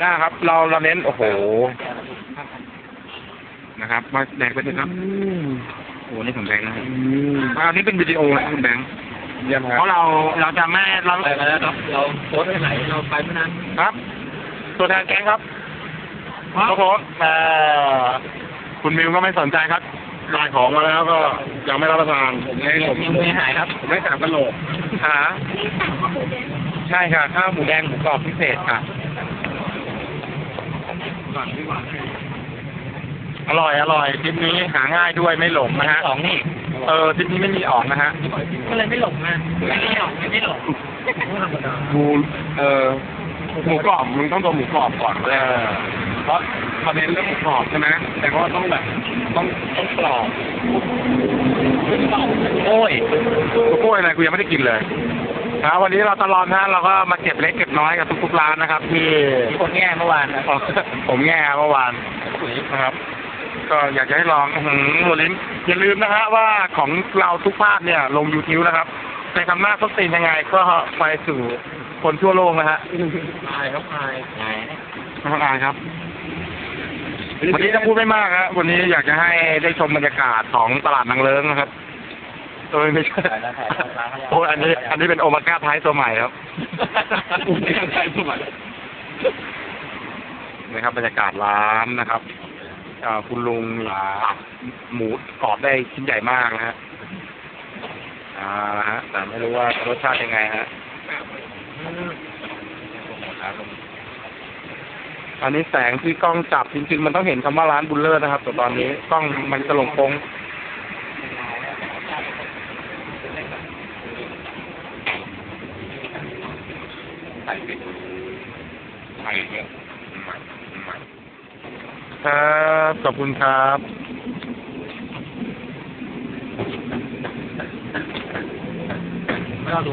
หน้าครับ เราเราเน้นโอ้โหนะครับ มาแดกไปเลยครับโอ้โหนี่ของแบงค์นะครับอันนี้เป็นวิดีโอนะคุณแบงค์เยี่ยมคเพรับราะเราเราจะไม่เราไปมาแล้วครับเราโพสต์ไปไหนเราไปเมื่อนั้นครับ ตัวแทนแก๊งครับครับผมเอ่อคุณมิวก็ไม่สนใจครับลายของมาแล้วก็ยังไม่รับประทานผมไม่ผมยังไม่หายครับผมไม่สามกะโหลกหาใช่ค่ะข้าวหมูแดงหมูกรอบพิเศษค่ะ อร่อยอร่อยทริปนี้หาง่ายด้วยไม่หลงนะฮะ สองนี่ เออทริปนี้ไม่มีออกนะฮะ ก็เลยไม่หลงนะไม่หลงไม่หลงดูเออหมูกรอบมึงต้องตัวหมูกรอบก่อนเออเพราะประเด็นเรื่องหมูกรอบใช่ไหมแต่ว่าต้องแบบต้องต้องกรอบโอ้ยตัวกล้วยอะไรกูยังไม่ได้กินเลย นะวันนี้เราตลอดนะเราก็มาเก็บเล็กเก็บน้อยกับทุกๆร้านนะครับที่มีคนแง่เมื่อวานนะอ๋อผมแง่เมื่อวานนะครับ ก็อยากจะให้ลองอื้อหือหัวลิ้นอย่าลืมนะฮะว่าของเราทุกภาคเนี่ย ลงยูทิวนะครับในคำหน้าส้นตีนยังไง ก็ไปสู่คนทั่วโลกนะฮะอายครับอายอายไม่ต้องอายครับ วันนี้จะพูดไม่มากครับวันนี้อยากจะให้ได้ชมบรรยากาศของตลาดนางเลิ้งนะครับ โดยไม่ใช่โอ้ยอันนี้ อันนี้เป็นโอมาก้าไทยตัวใหม่ครับนะครับบรรยากาศร้านนะครับอ่าคุณลุงตัดหมูกรอบได้ชิ้นใหญ่มากนะฮะอ่าฮะแต่ไม่รู้ว่ารสชาติยังไงฮะอันนี้แสงที่กล้องจับจริงๆ มันต้องเห็นคำว่าร้านบุลเลอร์นะครับแต่ตอนนี้กล้องมันจะลงโค้ง ครับขอบคุณครับเราดู